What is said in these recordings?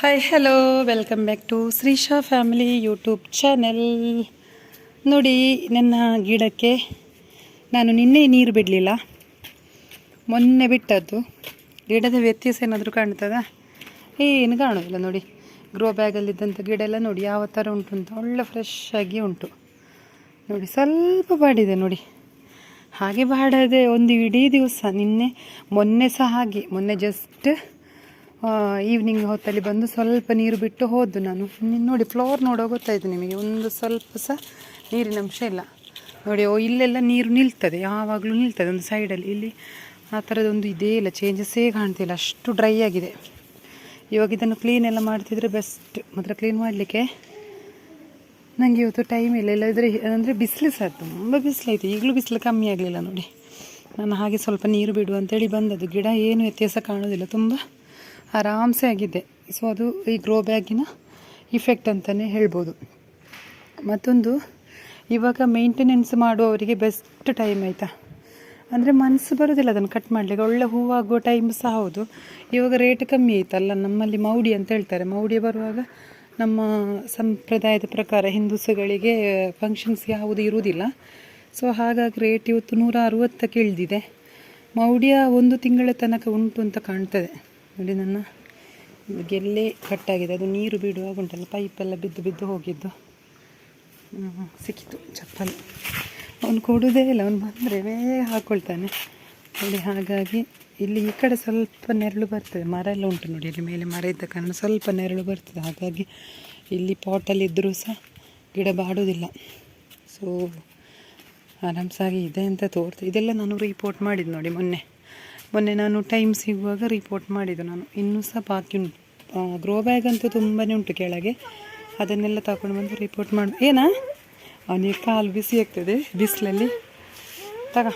Hi hello welcome back to Shrisha family YouTube channel ನೋಡಿ, ನನ್ನ ಗಿಡಕ್ಕೆ ನಾನು ನಿನ್ನೆ ನೀರು ಬಿಡಲಿಲ್ಲ. ಮೊನ್ನೆ ಬಿಟ್ಟದ್ದು. ಗಿಡದ ವ್ಯತ್ಯಾಸ ಏನಾದರೂ ಕಾಣ್ತದ? ಏನು ಕಾಣೋದಿಲ್ಲ ನೋಡಿ. ಗ್ರೋ ಬ್ಯಾಗಲ್ಲಿದ್ದಂಥ ಗಿಡ ಎಲ್ಲ ನೋಡಿ, ಯಾವ ಥರ ಉಂಟು ಅಂತ. ಒಳ್ಳೆ ಫ್ರೆಶ್ ಆಗಿ ಉಂಟು. ನೋಡಿ, ಸ್ವಲ್ಪ ಬಾಡಿದೆ ನೋಡಿ. ಹಾಗೆ ಬಾಡದೆ ಒಂದು ಇಡೀ ದಿವಸ ನಿನ್ನೆ, ಮೊನ್ನೆ ಸಹ ಹಾಗೆ. ಮೊನ್ನೆ ಜಸ್ಟ್ ಈವ್ನಿಂಗ್ ಹೊತ್ತಲ್ಲಿ ಬಂದು ಸ್ವಲ್ಪ ನೀರು ಬಿಟ್ಟು ಹೋದ್ದು ನಾನು. ನೋಡಿ ಫ್ಲೋರ್ ನೋಡೋ ಗೊತ್ತಾಯಿತು ನಿಮಗೆ? ಒಂದು ಸ್ವಲ್ಪ ಸಹ ನೀರಿನ ಅಂಶ ಇಲ್ಲ. ನೋಡಿ, ಓ, ಇಲ್ಲೆಲ್ಲ ನೀರು ನಿಲ್ತದೆ. ಯಾವಾಗಲೂ ನಿಲ್ತದೆ ಒಂದು ಸೈಡಲ್ಲಿ ಇಲ್ಲಿ ಆ ಥರದೊಂದು ಇದೇ ಇಲ್ಲ. ಚೇಂಜಸ್ಸೇ ಕಾಣ್ತಿಲ್ಲ ಅಷ್ಟು ಡ್ರೈ ಆಗಿದೆ. ಇವಾಗ ಇದನ್ನು ಕ್ಲೀನ್ ಎಲ್ಲ ಮಾಡ್ತಿದ್ರೆ ಬೆಸ್ಟ್ ಮಾತ್ರ ಕ್ಲೀನ್ ಮಾಡಲಿಕ್ಕೆ ನನಗೆ ಇವತ್ತು ಟೈಮ್ ಇಲ್ಲ. ಇಲ್ಲದ್ರೆ ಅಂದರೆ ಬಿಸಿಲು ಸಹ ತುಂಬ ಬಿಸಿಲಾಯಿತು ಈಗಲೂ ಬಿಸಿಲು ಕಮ್ಮಿ ಆಗಲಿಲ್ಲ ನೋಡಿ. ನಾನು ಹಾಗೆ ಸ್ವಲ್ಪ ನೀರು ಬಿಡು ಅಂತೇಳಿ ಬಂದದ್ದು. ಗಿಡ ಏನು ವ್ಯತ್ಯಾಸ ಕಾಣೋದಿಲ್ಲ. ತುಂಬ ಆರಾಮ್ಸೆ ಆಗಿದೆ. ಸೊ ಅದು ಈ ಗ್ರೋ ಬ್ಯಾಗಿನ ಇಫೆಕ್ಟ್ ಅಂತಲೇ ಹೇಳ್ಬೋದು. ಮತ್ತೊಂದು, ಇವಾಗ ಮೇಂಟೆನೆನ್ಸ್ ಮಾಡುವವರಿಗೆ ಬೆಸ್ಟ್ ಟೈಮ್ ಆಯಿತಾ? ಅಂದರೆ ಮನಸ್ಸು ಬರೋದಿಲ್ಲ ಅದನ್ನು ಕಟ್ ಮಾಡಲಿಕ್ಕೆ. ಒಳ್ಳೆ ಹೂವಾಗೋ ಟೈಮ್ ಸಹ ಹೌದು. ಇವಾಗ ರೇಟ್ ಕಮ್ಮಿ ಆಯ್ತಲ್ಲ ನಮ್ಮಲ್ಲಿ ಮೌಡಿ ಅಂತ ಹೇಳ್ತಾರೆ. ಮೌಡಿ ಬರುವಾಗ ನಮ್ಮ ಸಂಪ್ರದಾಯದ ಪ್ರಕಾರ ಹಿಂದೂಸುಗಳಿಗೆ ಫಂಕ್ಷನ್ಸ್ ಯಾವುದು ಇರುವುದಿಲ್ಲ. ಸೊ ಹಾಗಾಗಿ ರೇಟ್ ಇವತ್ತು ನೂರ ಅರುವತ್ತಕ್ಕೆ ಇಳಿದಿದೆ. ಮೌಡಿಯ ಒಂದು ತಿಂಗಳ ತನಕ ಉಂಟು ಅಂತ ಕಾಣ್ತದೆ. ನೋಡಿ ನನ್ನ ಗೆಲ್ಲೆ ಕಟ್ಟಾಗಿದೆ. ಅದು ನೀರು ಬಿಡುವಾಗ ಉಂಟಲ್ಲ ಪೈಪೆಲ್ಲ ಬಿದ್ದು ಬಿದ್ದು ಹೋಗಿದ್ದು. ಸಿಕ್ಕಿತು ಚಪ್ಪಲಿ. ಅವನು ಕೊಡುವುದೇ ಇಲ್ಲ, ಅವನು ಬಂದರೆ ಬೇಗ ಹಾಕ್ಕೊಳ್ತಾನೆ ನೋಡಿ, ಹಾಗಾಗಿ ಇಲ್ಲಿ ಈ ಕಡೆ ಸ್ವಲ್ಪ ನೆರಳು ಬರ್ತದೆ. ಮರ ಎಲ್ಲ ಉಂಟು ನೋಡಿ, ಇಲ್ಲಿ ಮೇಲೆ ಮರ ಇದ್ದ ಕಾರಣ ಸ್ವಲ್ಪ ನೆರಳು ಬರ್ತದೆ. ಹಾಗಾಗಿ ಇಲ್ಲಿ ಪಾಟಲ್ಲಿ ಇದ್ದರೂ ಸಹ ಗಿಡ ಬಾಡೋದಿಲ್ಲ. ಸೊ ಆರಾಮ್ಸಾಗಿ ಇದೆ ಅಂತ ತೋರ್ತು, ಇದೆಲ್ಲ ನಾನು ರಿಪೋರ್ಟ್ ಮಾಡಿದ್ದು ನೋಡಿ ಮೊನ್ನೆ. ಮೊನ್ನೆ ನಾನು ಟೈಮ್ ಸಿಗುವಾಗ ರಿಪೋರ್ಟ್ ಮಾಡಿದ್ದು ನಾನು. ಇನ್ನೂ ಸಹ ಬಾಕಿ ಉಂಟು. ಗ್ರೋ ಬ್ಯಾಗ್ ಅಂತೂ ತುಂಬಾ ಉಂಟು ಕೆಳಗೆ. ಅದನ್ನೆಲ್ಲ ತಗೊಂಡು ಬಂದು ರಿಪೋರ್ಟ್ ಮಾಡಿ. ಏನಾ? ಅವನಿಗೆ ಕಾಲು ಬಿಸಿ ಆಗ್ತದೆ ಬಿಸಿಲಲ್ಲಿ. ತಗ.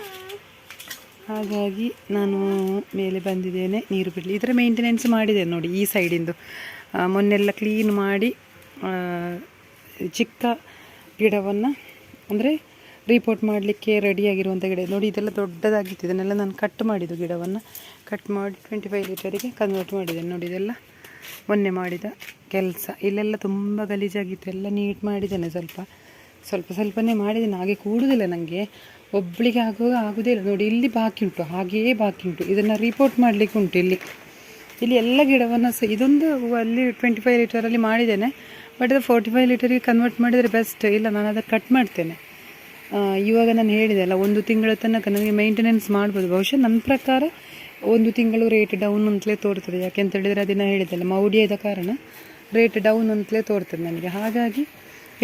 ಹಾಗಾಗಿ ನಾನು ಮೇಲೆ ಬಂದಿದ್ದೇನೆ ನೀರು ಬಿಡಲಿ. ಇದರ ಮೇಂಟೆನೆನ್ಸ್ ಮಾಡಿದೆ ನೋಡಿ ಈ ಸೈಡಿಂದು ಮೊನ್ನೆಲ್ಲ ಕ್ಲೀನ್ ಮಾಡಿ ಚಿಕ್ಕ ಗಿಡವನ್ನು, ಅಂದರೆ ರಿಪೋರ್ಟ್ ಮಾಡಲಿಕ್ಕೆ ರೆಡಿಯಾಗಿರುವಂಥ ಗಿಡ ನೋಡಿ, ಇದೆಲ್ಲ ದೊಡ್ಡದಾಗಿತ್ತು. ಇದನ್ನೆಲ್ಲ ನಾನು ಕಟ್ ಮಾಡಿದ್ದು ಗಿಡವನ್ನು. ಕಟ್ ಮಾಡಿ ಟ್ವೆಂಟಿ ಫೈವ್ ಲೀಟರಿಗೆ ಕನ್ವರ್ಟ್ ಮಾಡಿದ್ದೇನೆ ನೋಡಿ, ಇದೆಲ್ಲ ಮೊನ್ನೆ ಮಾಡಿದ ಕೆಲಸ. ಇಲ್ಲೆಲ್ಲ ತುಂಬ ಗಲೀಜಾಗಿತ್ತು. ಎಲ್ಲ ನೀಟ್ ಮಾಡಿದ್ದೇನೆ ಸ್ವಲ್ಪ. ಸ್ವಲ್ಪ ಸ್ವಲ್ಪನೇ ಮಾಡಿದ್ದೇನೆ. ಹಾಗೆ ಕೂಡುವುದಿಲ್ಲ ನನಗೆ ಒಬ್ಬಳಿಗೆ ಆಗುವಾಗ ಆಗೋದೇ ಇಲ್ಲ. ನೋಡಿ, ಇಲ್ಲಿ ಬಾಕಿ ಉಂಟು. ಹಾಗೆಯೇ ಬಾಕಿ ಉಂಟು. ಇದನ್ನು ರಿಪೋರ್ಟ್ ಮಾಡಲಿಕ್ಕೆ ಉಂಟು ಇಲ್ಲಿ. ಇಲ್ಲಿ ಎಲ್ಲ ಗಿಡವನ್ನು ಸಹ ಇದೊಂದು ಅಲ್ಲಿ ಟ್ವೆಂಟಿ ಫೈವ್ ಲೀಟರಲ್ಲಿ ಮಾಡಿದ್ದೇನೆ. ಬಟ್ ಅದು ಫೋರ್ಟಿ ಫೈವ್ ಲೀಟರಿಗೆ ಕನ್ವರ್ಟ್ ಮಾಡಿದರೆ ಬೆಸ್ಟ್ ಇಲ್ಲ ನಾನು ಅದನ್ನು ಕಟ್ ಮಾಡ್ತೇನೆ. ಇವಾಗ ನಾನು ಹೇಳಿದೆ ಅಲ್ಲ, ಒಂದು ತಿಂಗಳ ತನಕ ನನಗೆ ಮೇಂಟೆನೆನ್ಸ್ ಮಾಡ್ಬೋದು. ಬಹುಶಃ ನನ್ನ ಪ್ರಕಾರ ಒಂದು ತಿಂಗಳು ರೇಟ್ ಡೌನ್ ಅಂತಲೇ ತೋರ್ತದೆ. ಯಾಕೆಂತ ಹೇಳಿದರೆ ಅದನ್ನು ಹೇಳಿದೆಲ್ಲ ಮೌಢ್ಯದ ಕಾರಣ ರೇಟ್ ಡೌನ್ ಅಂತಲೇ ತೋರ್ತದೆ ನನಗೆ. ಹಾಗಾಗಿ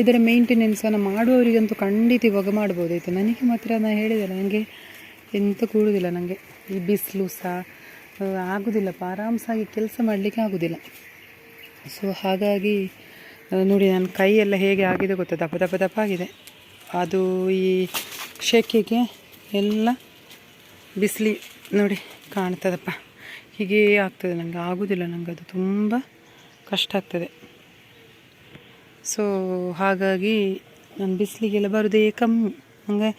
ಇದರ ಮೇಂಟೆನೆನ್ಸನ್ನು ಮಾಡುವವರಿಗಂತೂ ಖಂಡಿತ ಇವಾಗ ಮಾಡ್ಬೋದಾಯಿತು ನನಗೆ ಮಾತ್ರ ನಾನು ಹೇಳಿದೆಲ್ಲ ನನಗೆ ಎಂತ ಕೂಡುವುದಿಲ್ಲ ನನಗೆ ಈ ಬಿಸಿಲು ಸಹ ಆಗೋದಿಲ್ಲ. ಆಗೋದಿಲ್ಲಪ್ಪ ಆರಾಮ್ಸಾಗಿ ಕೆಲಸ ಮಾಡಲಿಕ್ಕೆ ಆಗೋದಿಲ್ಲ. ಸೊ ಹಾಗಾಗಿ ನೋಡಿ ನನ್ನ ಕೈಯೆಲ್ಲ ಹೇಗೆ ಆಗಿದೆ ಗೊತ್ತಾ? ದಪ್ಪ ದಪ್ಪ ದಪ್ಪ ಆಗಿದೆ. ಅದು ಈ ಶೆಕೆಗೆ ಎಲ್ಲ ಬಿಸಿಲಿ ನೋಡಿ ಕಾಣ್ತದಪ್ಪ. ಹೀಗೆ ಆಗ್ತದೆ ನನಗೆ ಆಗೋದಿಲ್ಲ ನನಗೆ ಅದು ತುಂಬ ಕಷ್ಟ ಆಗ್ತದೆ. ಸೊ ಹಾಗಾಗಿ ನಾನು ಬಿಸಿಲಿಗೆಲ್ಲ ಬರೋದೇ ಕಮ್ಮಿ. ಹಂಗೆ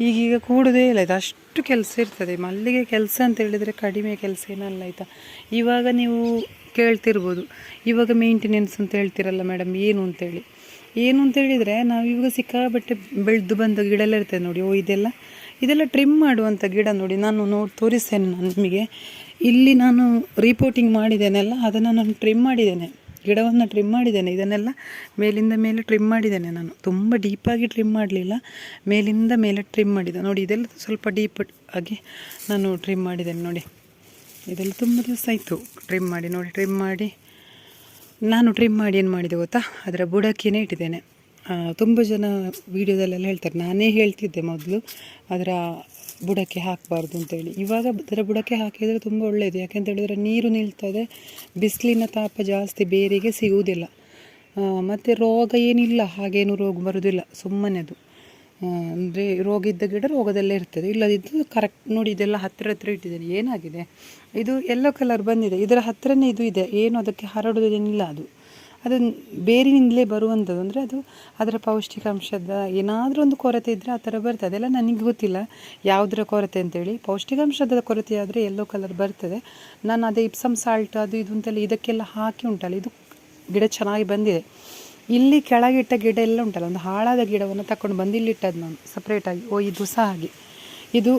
ಈಗೀಗ ಕೂಡೋದೇ ಇಲ್ಲ, ಇದು ಅಷ್ಟು ಕೆಲಸ ಇರ್ತದೆ. ಮಲ್ಲಿಗೆ ಕೆಲಸ ಅಂತ ಹೇಳಿದರೆ ಕಡಿಮೆ ಕೆಲಸ ಏನಲ್ಲ ಆಯಿತಾ? ಇವಾಗ ನೀವು ಕೇಳ್ತಿರ್ಬೋದು. ಇವಾಗ ಮೇಂಟೆನೆನ್ಸ್ ಅಂತ ಹೇಳ್ತಿರಲ್ಲ ಮೇಡಮ್ ಏನು ಅಂತೇಳಿ? ಏನು ಅಂತ ಹೇಳಿದರೆ, ನಾವು ಇವಾಗ ಸಿಕ್ಕಾಬಟ್ಟೆ ಬೆಳೆದು ಬಂದ ಗಿಡ ಎಲ್ಲ ಇರ್ತದೆ ನೋಡಿ, ಓ ಇದೆಲ್ಲ. ಇದೆಲ್ಲ ಟ್ರಿಮ್ ಮಾಡುವಂಥ ಗಿಡ ನೋಡಿ, ನಾನು ನೋಡಿ ತೋರಿಸ್ತೇನೆ ನಾನು ನಿಮಗೆ. ಇಲ್ಲಿ ನಾನು ರಿಪೋರ್ಟಿಂಗ್ ಮಾಡಿದ್ದೇನೆಲ್ಲ, ಅದನ್ನು ನಾನು ಟ್ರಿಮ್ ಮಾಡಿದ್ದೇನೆ. ಗಿಡವನ್ನು ಟ್ರಿಮ್ ಮಾಡಿದ್ದೇನೆ, ಇದನ್ನೆಲ್ಲ ಮೇಲಿಂದ ಮೇಲೆ ಟ್ರಿಮ್ ಮಾಡಿದ್ದೇನೆ ನಾನು. ತುಂಬ ಡೀಪಾಗಿ ಟ್ರಿಮ್ ಮಾಡಲಿಲ್ಲ, ಮೇಲಿಂದ ಮೇಲೆ ಟ್ರಿಮ್ ಮಾಡಿದೆ ನೋಡಿ, ಇದೆಲ್ಲ ಸ್ವಲ್ಪ ಡೀಪ್ ಆಗಿ ನಾನು ಟ್ರಿಮ್ ಮಾಡಿದ್ದೇನೆ ನೋಡಿ. ಇದೆಲ್ಲ ತುಂಬ ದಿವಸ ಆಯಿತು ಟ್ರಿಮ್ ಮಾಡಿ, ನೋಡಿ ಟ್ರಿಮ್ ಮಾಡಿ. ನಾನು ಟ್ರಿಮ್ ಮಾಡಿ ಏನು ಮಾಡಿದೆ ಗೊತ್ತಾ? ಅದರ ಬುಡಕ್ಕೇನೆ ಇಟ್ಟಿದ್ದೇನೆ. ತುಂಬ ಜನ ವೀಡಿಯೋದಲ್ಲೆಲ್ಲ ಹೇಳ್ತಾರೆ. ನಾನೇ ಹೇಳ್ತಿದ್ದೆ ಮೊದಲು ಅದರ ಬುಡಕ್ಕೆ ಹಾಕಬಾರ್ದು ಅಂತೇಳಿ. ಇವಾಗ ಅದರ ಬುಡಕ್ಕೆ ಹಾಕಿದರೆ ತುಂಬ ಒಳ್ಳೆಯದು ಯಾಕೆಂತ ಹೇಳಿದರೆ ನೀರು ನಿಲ್ತದೆ, ಬಿಸಿಲಿನ ತಾಪ ಜಾಸ್ತಿ ಬೇರಿಗೆ ಸಿಗುವುದಿಲ್ಲ. ಮತ್ತು ರೋಗ ಏನಿಲ್ಲ, ಹಾಗೇನು ರೋಗ ಬರೋದಿಲ್ಲ. ಸುಮ್ಮನೆ ಅದು. ಅಂದರೆ ರೋಗ ಇದ್ದ ಗಿಡ ರೋಗದಲ್ಲೇ ಇರ್ತದೆ. ಇಲ್ಲದಿದ್ದು ಕರೆಕ್ಟ್ ನೋಡಿ ಇದೆಲ್ಲ ಹತ್ತಿರ ಹತ್ತಿರ ಇಟ್ಟಿದ್ದೇನೆ. ಏನಾಗಿದೆ? ಇದು ಎಲ್ಲೋ ಕಲರ್ ಬಂದಿದೆ. ಇದರ ಹತ್ತಿರನೇ ಇದು ಇದೆ. ಏನು ಅದಕ್ಕೆ ಹರಡೋದೇನಿಲ್ಲ ಅದು. ಅದು ಬೇರಿನಿಂದಲೇ ಬರುವಂಥದ್ದು. ಅಂದರೆ ಅದು ಅದರ ಪೌಷ್ಟಿಕಾಂಶದ ಏನಾದರೂ ಒಂದು ಕೊರತೆ ಇದ್ದರೆ ಆ ಥರ ಬರ್ತದೆ. ಅದೆಲ್ಲ ನನಗೆ ಗೊತ್ತಿಲ್ಲ. ಯಾವುದರ ಕೊರತೆ ಅಂತೇಳಿ. ಪೌಷ್ಟಿಕಾಂಶದ ಕೊರತೆ ಆದರೆ ಎಲ್ಲೋ ಕಲರ್ ಬರ್ತದೆ. ನಾನು ಅದೇ ಇಪ್ಸಮ್ ಸಾಲ್ಟ್ ಅದು ಇದು ಅಂತೆಲ್ಲ ಇದಕ್ಕೆಲ್ಲ ಹಾಕಿ ಉಂಟಲ್ಲ. ಇದು ಗಿಡ ಚೆನ್ನಾಗಿ ಬಂದಿದೆ. ಇಲ್ಲಿ ಕೆಳಗಿಟ್ಟ ಗಿಡ ಎಲ್ಲ ಉಂಟಲ್ಲ, ಒಂದು ಹಾಳಾದ ಗಿಡವನ್ನು ತಗೊಂಡು ಬಂದು ಇಲ್ಲಿ ಇಟ್ಟದ್ದು ನಾನು ಸಪ್ರೇಟಾಗಿ ಓ, ಇದು ಸಹ ಹಾಗೆ. ಇದು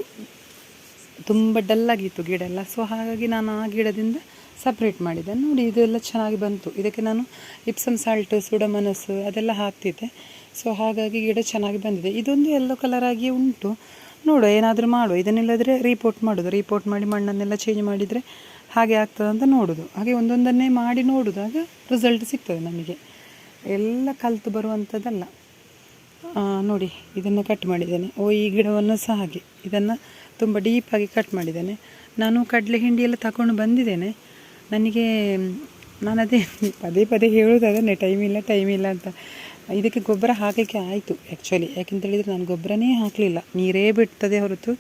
ತುಂಬ ಡಲ್ಲಾಗಿತ್ತು ಗಿಡ ಎಲ್ಲ ಸೊ ಹಾಗಾಗಿ ನಾನು ಆ ಗಿಡದಿಂದ ಸಪ್ರೇಟ್ ಮಾಡಿದೆ. ನೋಡಿ ಇದೆಲ್ಲ ಚೆನ್ನಾಗಿ ಬಂತು. ಇದಕ್ಕೆ ನಾನು ಇಪ್ಸಮ್ ಸಾಲ್ಟ್ ಸುಡಮನಸ್ಸು ಅದೆಲ್ಲ ಹಾಕ್ತಿದ್ದೆ. ಸೊ ಹಾಗಾಗಿ ಗಿಡ ಚೆನ್ನಾಗಿ ಬಂದಿದೆ. ಇದೊಂದು ಎಲ್ಲೋ ಕಲರ್ ಆಗಿ ಉಂಟು. ನೋಡುವ, ಏನಾದರೂ ಮಾಡುವ. ಇದನ್ನಿಲ್ಲದ್ರೆ ರಿಪೋರ್ಟ್ ಮಾಡೋದು. ರಿಪೋರ್ಟ್ ಮಾಡಿ ಮಣ್ಣನ್ನೆಲ್ಲ ಚೇಂಜ್ ಮಾಡಿದರೆ ಹಾಗೆ ಆಗ್ತದಂತ ಅಂತ ನೋಡೋದು. ಹಾಗೆ ಒಂದೊಂದನ್ನೇ ಮಾಡಿ ನೋಡಿದಾಗ ರಿಸಲ್ಟ್ ಸಿಗ್ತದೆ ನಮಗೆ. ಎಲ್ಲ ಕಲಿತು ಬರುವಂಥದ್ದಲ್ಲ. ನೋಡಿ, ಇದನ್ನು ಕಟ್ ಮಾಡಿದ್ದೇನೆ. ಓ, ಈ ಗಿಡವನ್ನು ಸಹ ಹಾಗೆ. ಇದನ್ನು ತುಂಬ ಡೀಪಾಗಿ ಕಟ್ ಮಾಡಿದ್ದೇನೆ. ನಾನು ಕಡಲೆ ಹಿಂಡಿ ಎಲ್ಲ ತಗೊಂಡು ಬಂದಿದ್ದೇನೆ. ನನಗೆ, ನಾನು ಅದೇ ಪದೇ ಪದೇ ಹೇಳೋದು ಟೈಮ್ ಇಲ್ಲ ಟೈಮ್ ಇಲ್ಲ ಅಂತ. ಇದಕ್ಕೆ ಗೊಬ್ಬರ ಹಾಕಲಿಕ್ಕೆ ಆಯಿತು ಆ್ಯಕ್ಚುಲಿ ಯಾಕೆಂತ ಹೇಳಿದರೆ ನಾನು ಗೊಬ್ಬರನೇ ಹಾಕಲಿಲ್ಲ. ನೀರೇ ಬಿಡ್ತದೆ ಹೊರತು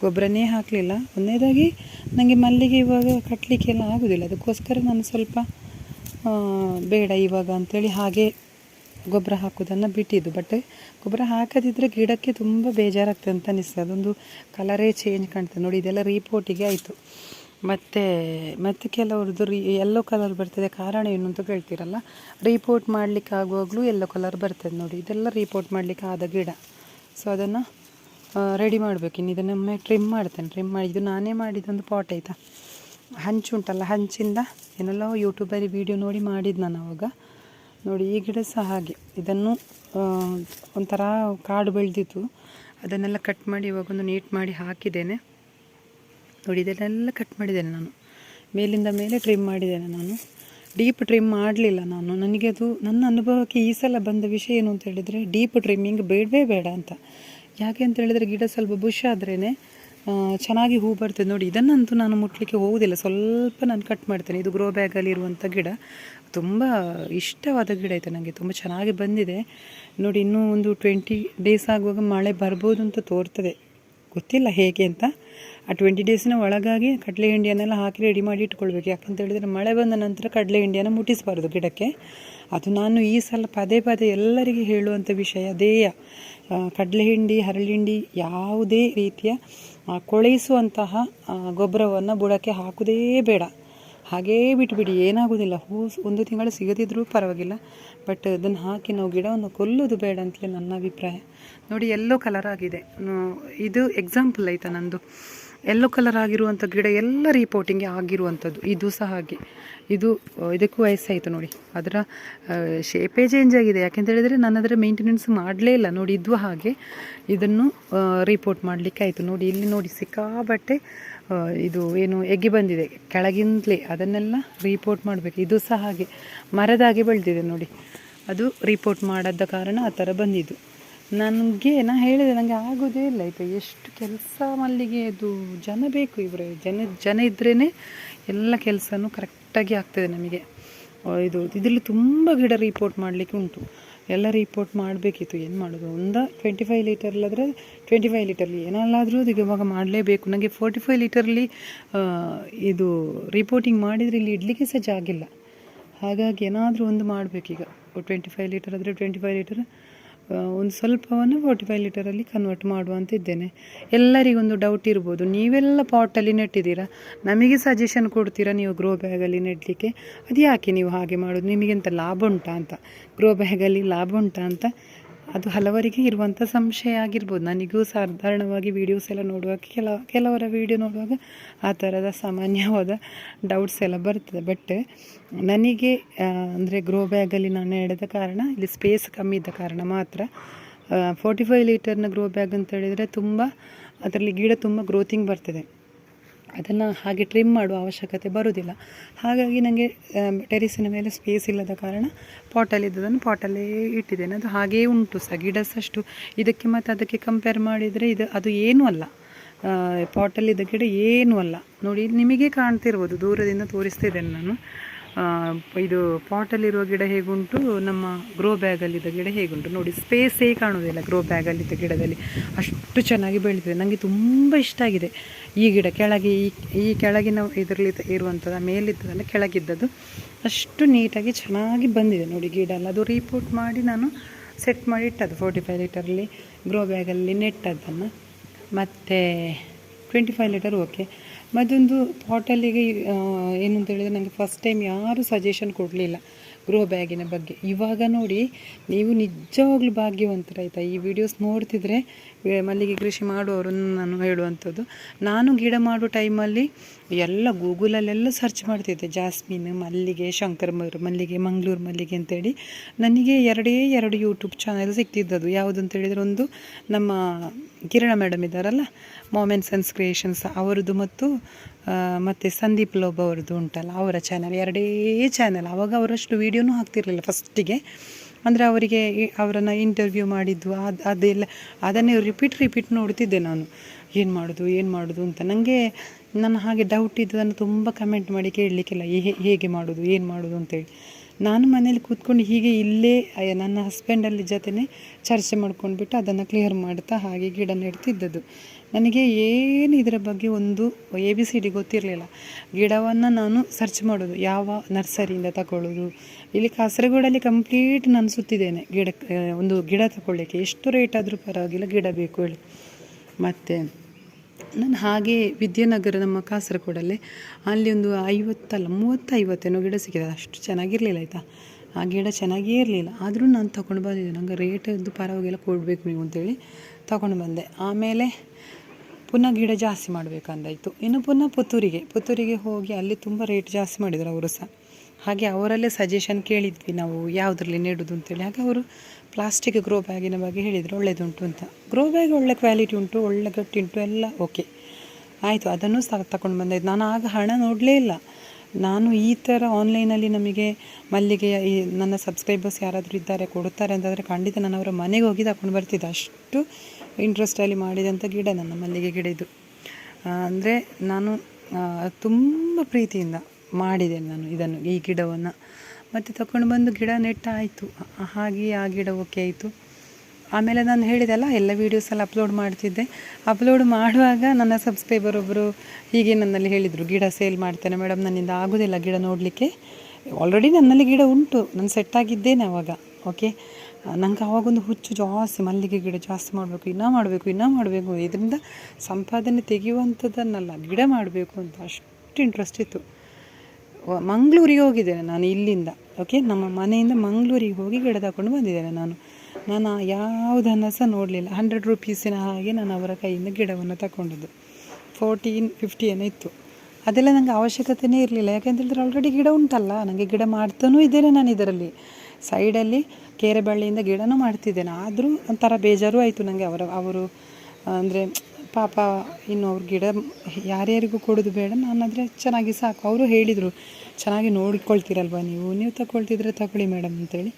ಗೊಬ್ಬರನೇ ಹಾಕಲಿಲ್ಲ. ಒಂದೇದಾಗಿ ನನಗೆ ಮಲ್ಲಿಗೆ ಇವಾಗ ಕಟ್ಟಲಿಕ್ಕೆಲ್ಲ ಆಗೋದಿಲ್ಲ. ಅದಕ್ಕೋಸ್ಕರ ನಾನು ಸ್ವಲ್ಪ ಬೇಡ ಇವಾಗ ಅಂಥೇಳಿ ಹಾಗೆ ಗೊಬ್ಬರ ಹಾಕೋದನ್ನು ಬಿಟ್ಟಿದ್ದು. ಬಟ್ ಗೊಬ್ಬರ ಹಾಕದಿದ್ದರೆ ಗಿಡಕ್ಕೆ ತುಂಬ ಬೇಜಾರಾಗ್ತದೆ ಅಂತ ಅನಿಸ್ತದೆ. ಅದೊಂದು ಕಲರೇ ಚೇಂಜ್ ಕಾಣ್ತದೆ. ನೋಡಿ, ಇದೆಲ್ಲ ರಿಪೋರ್ಟಿಗೆ ಆಯಿತು. ಮತ್ತು ಮತ್ತು ಕೆಲವ್ರದ್ದು ರೀ ಎಲ್ಲೋ ಕಲರ್ ಬರ್ತದೆ. ಕಾರಣ ಏನು ಅಂತ ಕೇಳ್ತೀರಲ್ಲ? ರೀಪೋರ್ಟ್ ಮಾಡಲಿಕ್ಕೆ ಆಗುವಾಗಲೂ ಎಲ್ಲೋ ಕಲರ್ ಬರ್ತದೆ ನೋಡಿ. ಇದೆಲ್ಲ ರೀಪೋರ್ಟ್ ಮಾಡಲಿಕ್ಕೆ ಆದ ಗಿಡ. ಸೊ ಅದನ್ನು ರೆಡಿ ಮಾಡಬೇಕು. ಇನ್ನು ಇದನ್ನೊಮ್ಮೆ ಟ್ರಿಮ್ ಮಾಡ್ತೇನೆ. ಟ್ರಿಮ್ ಮಾಡಿ, ಇದು ನಾನೇ ಮಾಡಿದ್ದೊಂದು ಪಾಟ್ ಆಯಿತಾ? ಹಂಚು ಉಂಟಲ್ಲ, ಹಂಚಿಂದ ಏನೆಲ್ಲೋ ಯೂಟ್ಯೂಬಲ್ಲಿ ವೀಡಿಯೋ ನೋಡಿ ಮಾಡಿದ್ದು ನಾನು ಅವಾಗ. ನೋಡಿ, ಈ ಗಿಡ ಸಹ ಹಾಗೆ. ಇದನ್ನು ಒಂಥರ ಕಾಡು ಬೆಳೆದಿತ್ತು. ಅದನ್ನೆಲ್ಲ ಕಟ್ ಮಾಡಿ ಇವಾಗೊಂದು ನೀಟ್ ಮಾಡಿ ಹಾಕಿದ್ದೇನೆ. ನೋಡಿ ಇದನ್ನೆಲ್ಲ ಕಟ್ ಮಾಡಿದ್ದೇನೆ ನಾನು. ಮೇಲಿಂದ ಮೇಲೆ ಟ್ರಿಮ್ ಮಾಡಿದ್ದೇನೆ ನಾನು. ಡೀಪ್ ಟ್ರಿಮ್ ಮಾಡಲಿಲ್ಲ ನಾನು. ನನಗೆ ಅದು, ನನ್ನ ಅನುಭವಕ್ಕೆ ಈ ಸಲ ಬಂದ ವಿಷಯ ಏನು ಅಂತ ಹೇಳಿದರೆ ಡೀಪ್ ಟ್ರಿಮ್ಮಿಂಗ್ ಬೇಡವೇ ಬೇಡ ಅಂತ. ಯಾಕೆ ಅಂತ ಹೇಳಿದರೆ, ಗಿಡ ಸ್ವಲ್ಪ ಬುಷ್ ಆದ್ರೇ ಚೆನ್ನಾಗಿ ಹೂ ಬರ್ತದೆ ನೋಡಿ. ಇದನ್ನಂತೂ ನಾನು ಮುಟ್ಲಿಕ್ಕೆ ಹೋಗುವುದಿಲ್ಲ ಸ್ವಲ್ಪ ನಾನು ಕಟ್ ಮಾಡ್ತೇನೆ. ಇದು ಗ್ರೋ ಬ್ಯಾಗಲ್ಲಿ ಇರುವಂಥ ಗಿಡ. ತುಂಬ ಇಷ್ಟವಾದ ಗಿಡ ಆಯಿತು ನನಗೆ ತುಂಬ ಚೆನ್ನಾಗಿ ಬಂದಿದೆ. ನೋಡಿ, ಇನ್ನೂ ಒಂದು ಟ್ವೆಂಟಿ ಡೇಸ್ ಆಗುವಾಗ ಮಳೆ ಬರ್ಬೋದು ಅಂತ ತೋರ್ತದೆ. ಗೊತ್ತಿಲ್ಲ ಹೇಗೆ ಅಂತ. ಆ ಟ್ವೆಂಟಿ ಡೇಸಿನ ಒಳಗಾಗಿ ಕಡಲೆ ಹಿಂಡಿಯನ್ನೆಲ್ಲ ಹಾಕಿ ರೆಡಿ ಮಾಡಿ ಇಟ್ಕೊಳ್ಬೇಕು. ಯಾಕಂತ ಹೇಳಿದರೆ ಮಳೆ ಬಂದ ನಂತರ ಕಡಲೆ ಹಿಂಡಿಯನ್ನು ಮುಟ್ಟಿಸಬಾರ್ದು ಗಿಡಕ್ಕೆ. ಅದು ನಾನು ಈ ಸಲ ಪದೇ ಪದೇ ಎಲ್ಲರಿಗೆ ಹೇಳುವಂಥ ವಿಷಯ. ಅದೇಯ ಕಡಲೆ ಹಿಂಡಿ ಹರಳಿಂಡಿ ಯಾವುದೇ ರೀತಿಯ ಕೊಳೆಯಿಸುವಂತಹ ಗೊಬ್ಬರವನ್ನು ಬುಡಕ್ಕೆ ಹಾಕೋದೇ ಬೇಡ. ಹಾಗೇ ಬಿಟ್ಬಿಡಿ, ಏನಾಗೋದಿಲ್ಲ. ಹೂ, ಒಂದು ತಿಂಗಳು ಸಿಗದಿದ್ರೂ ಪರವಾಗಿಲ್ಲ. ಬಟ್ ಅದನ್ನು ಹಾಕಿ ನಾವು ಗಿಡವನ್ನು ಕೊಲ್ಲೋದು ಬೇಡ ಅಂತಲೇ ನನ್ನ ಅಭಿಪ್ರಾಯ. ನೋಡಿ, ಎಲ್ಲೋ ಕಲರ್ ಆಗಿದೆ. ಇದು ಎಕ್ಸಾಂಪಲ್ ಆಯಿತಾ ನಂದು? ಎಲ್ಲೋ ಕಲರ್ ಆಗಿರುವಂಥ ಗಿಡ ಎಲ್ಲ ರಿಪೋರ್ಟಿಂಗ್ಗೆ ಆಗಿರುವಂಥದ್ದು ಇದು ಸಹ ಹಾಗೆ. ಇದು ಇದಕ್ಕೂ ವಯಸ್ಸಾಯಿತು ನೋಡಿ. ಅದರ ಶೇಪೇ ಚೇಂಜ್ ಆಗಿದೆ. ಯಾಕೆಂತ ಹೇಳಿದರೆ ನಾನು ಅದರ ಮೇಂಟೆನೆನ್ಸ್ ಮಾಡಲೇ ಇಲ್ಲ. ನೋಡಿ ಇದು ಹಾಗೆ. ಇದನ್ನು ರಿಪೋರ್ಟ್ ಮಾಡಲಿಕ್ಕೆ ಆಯಿತು. ನೋಡಿ, ಇಲ್ಲಿ ನೋಡಿ, ಸಿಕ್ಕಾಬಟ್ಟೆ ಇದು ಏನು ಎಗ್ಗೆ ಬಂದಿದೆ. ಕೆಳಗಿಂದಲೇ ಅದನ್ನೆಲ್ಲ ರಿಪೋರ್ಟ್ ಮಾಡಬೇಕು. ಇದು ಸಹ ಹಾಗೆ. ಮರದಾಗೆ ಬೆಳೆದಿದೆ ನೋಡಿ. ಅದು ರಿಪೋರ್ಟ್ ಮಾಡದ ಕಾರಣ ಆ ಥರ ಬಂದಿದ್ದು. ನನಗೆ, ನಾ ಹೇಳಿದೆ ನನಗೆ ಆಗೋದೇ ಇಲ್ಲ. ಈಗ ಎಷ್ಟು ಕೆಲಸ ಮಲ್ಲಿಗೆ ಅದು ಜನ ಬೇಕು ಇವರೇ. ಜನ ಜನ ಇದ್ರೇ ಎಲ್ಲ ಕೆಲಸನೂ ಕರೆಕ್ಟಾಗಿ ಆಗ್ತದೆ ನಮಗೆ. ಇದು, ಇದರಲ್ಲಿ ತುಂಬ ಗಿಡ ರಿಪೋರ್ಟ್ ಮಾಡಲಿಕ್ಕೆ ಉಂಟು. ಎಲ್ಲ ರಿಪೋರ್ಟ್ ಮಾಡಬೇಕಿತ್ತು. ಏನು ಮಾಡೋದು? ಒಂದು ಟ್ವೆಂಟಿ ಫೈವ್ ಲೀಟರ್ಲಾದರೆ ಟ್ವೆಂಟಿ ಫೈವ್ ಲೀಟರ್ಲಿ ಏನಲ್ಲಾದರೂ ಈಗ ಇವಾಗ ಮಾಡಲೇಬೇಕು. ನನಗೆ ಫೋರ್ಟಿ ಫೈವ್ ಲೀಟರ್ಲಿ ಇದು ರಿಪೋರ್ಟಿಂಗ್ ಮಾಡಿದರೆ ಇಲ್ಲಿ ಇಡಲಿಕ್ಕೆ ಸಹ ಜಾಗಿಲ್ಲ. ಹಾಗಾಗಿ ಏನಾದರೂ ಒಂದು ಮಾಡಬೇಕೀಗ. ಟ್ವೆಂಟಿ ಫೈವ್ ಲೀಟರ್ ಆದರೆ ಟ್ವೆಂಟಿ ಫೈವ್ ಲೀಟರ್ ಒಂದು ಸ್ವಲ್ಪವನ್ನು ಫೋರ್ಟಿ ಫೈವ್ ಲೀಟರಲ್ಲಿ ಕನ್ವರ್ಟ್ ಮಾಡುವ ಅಂತ ಇದ್ದೇನೆ. ಎಲ್ಲರಿಗೊಂದು ಡೌಟ್ ಇರ್ಬೋದು. ನೀವೆಲ್ಲ ಪಾಟಲ್ಲಿ ನೆಟ್ಟಿದ್ದೀರಾ? ನಮಗೆ ಸಜೆಷನ್ ಕೊಡ್ತೀರಾ ನೀವು ಗ್ರೋ ಬ್ಯಾಗಲ್ಲಿ ನೆಡಲಿಕ್ಕೆ? ಅದು ಯಾಕೆ ನೀವು ಹಾಗೆ ಮಾಡೋದು? ನಿಮಗೆಂತ ಲಾಭ ಉಂಟಾ ಅಂತ? ಗ್ರೋ ಬ್ಯಾಗಲ್ಲಿ ಲಾಭ ಉಂಟಾ ಅಂತ? ಅದು ಹಲವರಿಗೆ ಇರುವಂಥ ಸಂಶಯ ಆಗಿರ್ಬೋದು. ನನಗೂ ಸಾಧಾರಣವಾಗಿ ವೀಡಿಯೋಸ್ ಎಲ್ಲ ನೋಡುವಾಗ ಕೆಲ, ಕೆಲವರ ವೀಡಿಯೋ ನೋಡುವಾಗ ಆ ಥರದ ಸಾಮಾನ್ಯವಾದ ಡೌಟ್ಸ್ ಎಲ್ಲ ಬರ್ತದೆ. ಬಟ್ ನನಗೆ ಅಂದರೆ ಗ್ರೋ ಬ್ಯಾಗಲ್ಲಿ ನಾನು ಎಳೆದ ಕಾರಣ ಇಲ್ಲಿ ಸ್ಪೇಸ್ ಕಮ್ಮಿ ಇದ್ದ ಕಾರಣ ಮಾತ್ರ ಫೋರ್ಟಿ ಫೈವ್ ಲೀಟರ್ನ ಗ್ರೋ ಬ್ಯಾಗ್ ಅಂತ ಹೇಳಿದರೆ ತುಂಬ, ಅದರಲ್ಲಿ ಗಿಡ ತುಂಬ ಗ್ರೋತಿಂಗ್ ಬರ್ತದೆ. ಅದನ್ನು ಹಾಗೆ ಟ್ರಿಮ್ ಮಾಡುವ ಅವಶ್ಯಕತೆ ಬರುವುದಿಲ್ಲ ಹಾಗಾಗಿ ನನಗೆ ಟೆರಿಸಿನ ಮೇಲೆ ಸ್ಪೇಸ್ ಇಲ್ಲದ ಕಾರಣ ಪಾಟಲ್ಲಿ ಇದ್ದದನ್ನು ಪಾಟಲ್ಲೇ ಇಟ್ಟಿದ್ದೇನೆ. ಅದು ಹಾಗೇ ಉಂಟು ಸಹ, ಗಿಡ ಸಷ್ಟು. ಇದಕ್ಕೆ ಮತ್ತು ಅದಕ್ಕೆ ಕಂಪೇರ್ ಮಾಡಿದರೆ ಇದು, ಅದು ಏನೂ ಅಲ್ಲ. ಪಾಟಲ್ಲಿದ್ದ ಗಿಡ ಏನೂ ಅಲ್ಲ. ನೋಡಿ, ನಿಮಗೆ ಕಾಣ್ತಿರ್ಬೋದು, ದೂರದಿಂದ ತೋರಿಸ್ತಿದ್ದೇನೆ ನಾನು. ಇದು ಪಾಟಲ್ಲಿರುವ ಗಿಡ ಹೇಗುಂಟು? ನಮ್ಮ ಗ್ರೋ ಬ್ಯಾಗಲ್ಲಿದ್ದ ಗಿಡ ಹೇಗುಂಟು? ನೋಡಿ ಸ್ಪೇಸೇ ಕಾಣುವುದಿಲ್ಲ ಗ್ರೋ ಬ್ಯಾಗಲ್ಲಿದ್ದ ಗಿಡದಲ್ಲಿ. ಅಷ್ಟು ಚೆನ್ನಾಗಿ ಬೆಳೆದಿದೆ ನನಗೆ ತುಂಬ ಇಷ್ಟ ಆಗಿದೆ ಈ ಗಿಡ. ಕೆಳಗೆ ಈ ಈ ಕೆಳಗಿನ ಇದರಲ್ಲಿ ಇರುವಂಥದ್ದು ಮೇಲಿದ್ದದಲ್ಲ ಕೆಳಗಿದ್ದದ್ದು, ಅಷ್ಟು ನೀಟಾಗಿ ಚೆನ್ನಾಗಿ ಬಂದಿದೆ. ನೋಡಿ, ಗಿಡ ಎಲ್ಲ. ಅದು ರೀಪೋರ್ಟ್ ಮಾಡಿ ನಾನು ಸೆಟ್ ಮಾಡಿ ಇಟ್ಟದ್ದು. ಫೋರ್ಟಿ ಫೈವ್ ಲೀಟರಲ್ಲಿ ಗ್ರೋ ಬ್ಯಾಗಲ್ಲಿ ನೆಟ್ಟದ್ದನ್ನು. ಮತ್ತು ಟ್ವೆಂಟಿ ಫೈವ್ ಲೀಟರ್ ಓಕೆ ಮತ್ತೊಂದು ಪಾಟಲ್ಲಿಗೆ ಏನು ಅಂತ ಹೇಳಿದ್ರೆ ನನಗೆ ಫಸ್ಟ್ ಟೈಮ್ ಯಾರೂ ಸಜೆಷನ್ ಕೊಡಲಿಲ್ಲ ಗೃಹ ಬ್ಯಾಗಿನ ಬಗ್ಗೆ. ಇವಾಗ ನೋಡಿ, ನೀವು ನಿಜವಾಗ್ಲೂ ಭಾಗ್ಯವಂತರಾಯ್ತಾ? ಈ ವಿಡಿಯೋಸ್ ನೋಡ್ತಿದ್ರೆ ಮಲ್ಲಿಗೆ ಕೃಷಿ ಮಾಡುವವರು ನಾನು ಹೇಳುವಂಥದ್ದು. ನಾನು ಗಿಡ ಮಾಡೋ ಟೈಮಲ್ಲಿ ಎಲ್ಲ ಗೂಗಲಲ್ಲೆಲ್ಲ ಸರ್ಚ್ ಮಾಡ್ತಿದ್ದೆ. ಜಾಸ್ಮಿನ್, ಮಲ್ಲಿಗೆ, ಶಂಕರ್ ಮಲ್ಲಿಗೆ, ಮಂಗಳೂರು ಮಲ್ಲಿಗೆ ಅಂತೇಳಿ. ನನಗೆ ಎರಡೇ ಎರಡು ಯೂಟ್ಯೂಬ್ ಚಾನೆಲ್ ಸಿಕ್ತಿದ್ದದು ಯಾವುದು ಅಂತ ಹೇಳಿದರೆ ಒಂದು ನಮ್ಮ ಕಿರಣ ಮೇಡಮ್ ಇದ್ದಾರಲ್ಲ ಮೊಮೆಂಟ್ಸ್ ಆ್ಯಂಡ್ ಕ್ರಿಯೇಷನ್ಸ್ ಅವರದ್ದು ಮತ್ತು ಮತ್ತು ಸಂದೀಪ್ ಲೋಬ್ ಅವ್ರದ್ದು ಉಂಟಲ್ಲ, ಅವರ ಚಾನಲ್ ಎರಡೇ ಚಾನಲ್ ಅವಾಗ ಅವರಷ್ಟು ವೀಡಿಯೋನೂ ಹಾಕ್ತಿರಲಿಲ್ಲ ಫಸ್ಟಿಗೆ ಅಂದರೆ ಅವರಿಗೆ ಅವರನ್ನು ಇಂಟರ್ವ್ಯೂ ಮಾಡಿದ್ದು, ಅದು, ಅದೆಲ್ಲ, ಅದನ್ನೇ ರಿಪೀಟ್ ರಿಪೀಟ್ ನೋಡ್ತಿದ್ದೆ ನಾನು. ಏನು ಮಾಡೋದು ಏನು ಮಾಡೋದು ಅಂತ. ನನಗೆ ನನ್ನ ಹಾಗೆ ಡೌಟ್ ಇದ್ದದನ್ನು ತುಂಬ ಕಮೆಂಟ್ ಮಾಡಿ ಕೇಳಲಿಕ್ಕಿಲ್ಲ. ಹೇಗೆ ಮಾಡೋದು, ಏನು ಮಾಡೋದು ಅಂತೇಳಿ ನಾನು ಮನೇಲಿ ಕೂತ್ಕೊಂಡು ಹೀಗೆ ಇಲ್ಲೇ ನನ್ನ ಹಸ್ಬೆಂಡಲ್ಲಿ ಜೊತೆನೇ ಚರ್ಚೆ ಮಾಡ್ಕೊಂಡ್ಬಿಟ್ಟು ಅದನ್ನು ಕ್ಲಿಯರ್ ಮಾಡ್ತಾ ಹಾಗೆ ಗಿಡ ನೆಡ್ತಿದ್ದದ್ದು. ನನಗೆ ಏನು ಇದರ ಬಗ್ಗೆ ಒಂದು ಎ ಬಿ ಸಿ ಡಿ ಗೊತ್ತಿರಲಿಲ್ಲ. ಗಿಡವನ್ನು ನಾನು ಸರ್ಚ್ ಮಾಡೋದು. ಯಾವ ನರ್ಸರಿಯಿಂದ ತಗೊಳ್ಳೋದು ಇಲ್ಲಿ ಕಾಸರಗೋಡಲ್ಲಿ ಕಂಪ್ಲೀಟ್ ನಾನು ಸುತ್ತಿದ್ದೇನೆ ಗಿಡಕ್ಕೆ ಒಂದು ಗಿಡ ತಗೊಳ್ಳಿಕ್ಕೆ ಎಷ್ಟು ರೇಟ್ ಆದರೂ ಪರವಾಗಿಲ್ಲ, ಗಿಡ ಬೇಕು ಹೇಳಿ. ಮತ್ತು, ನಾನು ಹಾಗೆ ವಿದ್ಯಾನಗರ ನಮ್ಮ ಕಾಸರಗೋಡಲ್ಲಿ ಅಲ್ಲಿ ಒಂದು ಐವತ್ತಲ್ಲ ಮೂವತ್ತು ಐವತ್ತೇನೋ ಗಿಡ ಸಿಕ್ಕಿದೆ. ಅಷ್ಟು ಚೆನ್ನಾಗಿರಲಿಲ್ಲ ಆಯಿತಾ? ಆ ಗಿಡ ಚೆನ್ನಾಗೇ ಇರಲಿಲ್ಲ. ಆದರೂ ನಾನು ತೊಗೊಂಡು ಬಂದಿದ್ದೆ. ನಂಗೆ ರೇಟದ್ದು ಪರವಾಗಿಲ್ಲ, ಕೊಡಬೇಕು ನೀವು ಅಂತೇಳಿ ತೊಗೊಂಡು ಬಂದೆ. ಆಮೇಲೆ ಪುನಃ ಗಿಡ ಜಾಸ್ತಿ ಮಾಡಬೇಕಂದಾಯಿತು. ಇನ್ನು ಪುನಃ ಪುತ್ತೂರಿಗೆ. ಪುತ್ತೂರಿಗೆ ಹೋಗಿ ಅಲ್ಲಿ ತುಂಬ ರೇಟ್ ಜಾಸ್ತಿ ಮಾಡಿದರು ಅವರು ಸಹ. ಹಾಗೆ ಅವರಲ್ಲೇ ಸಜೆಷನ್ ಕೇಳಿದ್ವಿ ನಾವು ಯಾವುದರಲ್ಲಿ ನೆಡೋದು ಅಂತೇಳಿ. ಹಾಗೆ ಅವರು ಪ್ಲಾಸ್ಟಿಕ್ ಗ್ರೋ ಬ್ಯಾಗಿನ ಬಗ್ಗೆ ಹೇಳಿದರು. ಒಳ್ಳೆಯದುಂಟು ಅಂತ. ಗ್ರೋ ಬ್ಯಾಗ್ ಒಳ್ಳೆ ಕ್ವಾಲಿಟಿ ಉಂಟು, ಒಳ್ಳೆ ಗಟ್ಟಿ ಉಂಟು ಎಲ್ಲ ಓಕೆ ಆಯಿತು, ಅದನ್ನು ಸಹ ತಗೊಂಡು ಬಂದಾಯ್ತು ನಾನು ಆಗ ಹಣ ನೋಡಲೇ ಇಲ್ಲ. ನಾನು ಈ ಥರ ಆನ್ಲೈನಲ್ಲಿ ನಮಗೆ ಮಲ್ಲಿಗೆಯ ಈ ನನ್ನ ಸಬ್ಸ್ಕ್ರೈಬರ್ಸ್ ಯಾರಾದರೂ ಇದ್ದಾರೆ, ಕೊಡುತ್ತಾರೆ ಅಂತಂದರೆ ಖಂಡಿತ ನಾನು ಅವರ ಮನೆಗೆ ಹೋಗಿ ತಗೊಂಡು ಬರ್ತಿದ್ದೆ. ಅಷ್ಟು ಇಂಟ್ರೆಸ್ಟಲ್ಲಿ ಮಾಡಿದಂಥ ಗಿಡ ನನ್ನ ಮಲ್ಲಿಗೆ ಗಿಡ ಇದು ಅಂದರೆ ನಾನು ತುಂಬ ಪ್ರೀತಿಯಿಂದ ಮಾಡಿದೆ ನಾನು ಇದನ್ನು, ಈ ಗಿಡವನ್ನು. ಮತ್ತು ತಗೊಂಡು ಬಂದು ಗಿಡ ನೆಟ್ಟಾಯಿತು. ಹಾಗೆ ಆ ಗಿಡ ಓಕೆ ಆಯಿತು ಆಮೇಲೆ ನಾನು ಹೇಳಿದೆಲ್ಲ ಎಲ್ಲ ವೀಡಿಯೋಸ್ ಎಲ್ಲ ಅಪ್ಲೋಡ್ ಮಾಡ್ತಿದ್ದೆ. ಅಪ್ಲೋಡ್ ಮಾಡುವಾಗ ನನ್ನ ಸಬ್ಸ್ಕ್ರೈಬರ್ ಒಬ್ಬರು ಹೀಗೆ ನನ್ನಲ್ಲಿ ಹೇಳಿದರು, ಗಿಡ ಸೇಲ್ ಮಾಡ್ತೇನೆ ಮೇಡಮ್ ನನ್ನಿಂದ ಆಗೋದಿಲ್ಲ ಗಿಡ ನೋಡಲಿಕ್ಕೆ. ಆಲ್ರೆಡಿ ನನ್ನಲ್ಲಿ ಗಿಡ ಉಂಟು, ನಾನು ಸೆಟ್ ಆಗಿದ್ದೇನೆ ಅವಾಗ ಓಕೆ ನಂಗೆ ಆವಾಗೊಂದು ಹುಚ್ಚು ಜಾಸ್ತಿ, ಮಲ್ಲಿಗೆ ಗಿಡ ಜಾಸ್ತಿ ಮಾಡಬೇಕು, ಇನ್ನೂ ಮಾಡಬೇಕು ಇನ್ನೂ ಮಾಡಬೇಕು. ಇದರಿಂದ ಸಂಪಾದನೆ ತೆಗೆಯುವಂಥದ್ದನ್ನಲ್ಲ, ಗಿಡ ಮಾಡಬೇಕು ಅಂತ ಅಷ್ಟು ಇಂಟ್ರೆಸ್ಟ್ ಇತ್ತು. ಮಂಗಳೂರಿಗೆ ಹೋಗಿದ್ದೇನೆ ನಾನು ಇಲ್ಲಿಂದ. ಓಕೆ ನಮ್ಮ ಮನೆಯಿಂದ ಮಂಗಳೂರಿಗೆ ಹೋಗಿ ಗಿಡ ತಗೊಂಡು ಬಂದಿದ್ದೇನೆ ನಾನು. ನಾನು ಯಾವುದನ್ನು ಸಹ ನೋಡಲಿಲ್ಲ. ಹಂಡ್ರೆಡ್ ರುಪೀಸಿನ ಹಾಗೆ ನಾನು ಅವರ ಕೈಯಿಂದ ಗಿಡವನ್ನು ತಗೊಂಡದ್ದು ಫೋರ್ಟೀನ್ ಫಿಫ್ಟಿ ಏನೋ ಇತ್ತು. ಅದೆಲ್ಲ ನನಗೆ ಅವಶ್ಯಕತೆಯೇ ಇರಲಿಲ್ಲ. ಯಾಕೆಂತೇಳಿದ್ರೆ ಆಲ್ರೆಡಿ ಗಿಡ ಉಂಟಲ್ಲ. ನನಗೆ ಗಿಡ ಮಾಡ್ತಾನೂ ಇದ್ದೇನೆ ನಾನು ಇದರಲ್ಲಿ. ಸೈಡಲ್ಲಿ ಕೇರೆಬಳ್ಳಿಯಿಂದ ಗಿಡನೂ ಮಾಡ್ತಿದ್ದೇನೆ. ಆದರೂ ಒಂಥರ ಬೇಜಾರು ಆಯಿತು ನನಗೆ ಅವರ, ಅವರು, ಅಂದರೆ ಪಾಪ ಇನ್ನು ಅವ್ರ ಗಿಡ ಯಾರ್ಯಾರಿಗೂ ಕೊಡೋದು ಬೇಡ, ನಾನಾದರೆ ಚೆನ್ನಾಗಿ ಸಾಕು. ಅವರು ಹೇಳಿದರು, ಚೆನ್ನಾಗಿ ನೋಡಿಕೊಳ್ತೀರಲ್ವ ನೀವು? ನೀವು ತಗೊಳ್ತಿದ್ರೆ ತಗೊಳ್ಳಿ ಮೇಡಮ್ ಅಂತೇಳಿ.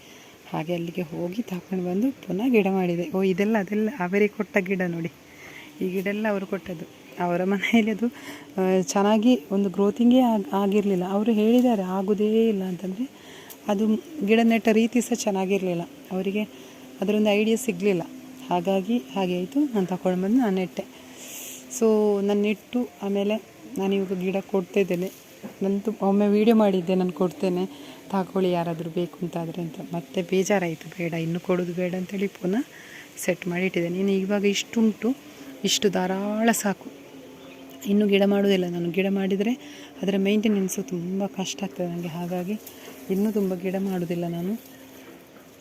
ಹಾಗೆ ಅಲ್ಲಿಗೆ ಹೋಗಿ ತಗೊಂಡು ಬಂದು ಪುನಃ ಗಿಡ ಮಾಡಿದೆ. ಓ, ಇದೆಲ್ಲ, ಅದೆಲ್ಲ ಅವರೇ ಕೊಟ್ಟ ಗಿಡ ನೋಡಿ. ಈ ಗಿಡ ಎಲ್ಲ ಅವರು ಕೊಟ್ಟದ್ದು. ಅವರ ಮನೆಯಲ್ಲಿ ಅದು ಚೆನ್ನಾಗಿ ಒಂದು ಗ್ರೋತಿಂಗೇ ಆಗಿ, ಆಗಿರಲಿಲ್ಲ. ಅವರು ಹೇಳಿದ್ದಾರೆ, ಆಗೋದೇ ಇಲ್ಲ ಅಂತಂದರೆ, ಅದು ಗಿಡ ನೆಟ್ಟ ರೀತಿ ಸಹ ಚೆನ್ನಾಗಿರಲಿಲ್ಲ. ಅವರಿಗೆ ಅದರೊಂದು ಐಡಿಯಾ ಸಿಗಲಿಲ್ಲ. ಹಾಗಾಗಿ ಹಾಗೆ ಆಯಿತು. ನಾನು ತಗೊಂಡು ಬಂದು ನಾನು ನೆಟ್ಟೆ. ಸೊ ನಾನು ನೆಟ್ಟು ಆಮೇಲೆ ನಾನು ಇವಾಗ ಗಿಡ ಕೊಡ್ತಾ ಇದ್ದೇನೆ ನಂದು ಒಮ್ಮೆ ವೀಡಿಯೋ ಮಾಡಿದ್ದೆ, ನಾನು ಕೊಡ್ತೇನೆ. ತಗೊಳ್ಳಿ ಯಾರಾದರೂ ಬೇಕು ಅಂತಾದರೆ ಅಂತ. ಮತ್ತೆ ಬೇಜಾರಾಯಿತು, ಬೇಡ, ಇನ್ನು ಕೊಡೋದು ಬೇಡ ಅಂತೇಳಿ ಪುನಃ ಸೆಟ್ ಮಾಡಿ ಇಟ್ಟಿದ್ದೇನೆ ಇನ್ನು ಇವಾಗ ಇಷ್ಟುಂಟು, ಇಷ್ಟು ಧಾರಾಳ ಸಾಕು. ಇನ್ನು ಗಿಡ ಮಾಡೋದಿಲ್ಲ ನಾನು ಗಿಡ ಮಾಡಿದರೆ ಅದರ ಮೇಂಟೆನೆನ್ಸು ತುಂಬ ಕಷ್ಟ ಆಗ್ತದೆ ನನಗೆ ಹಾಗಾಗಿ ಇನ್ನೂ ತುಂಬ ಗಿಡ ಮಾಡೋದಿಲ್ಲ ನಾನು.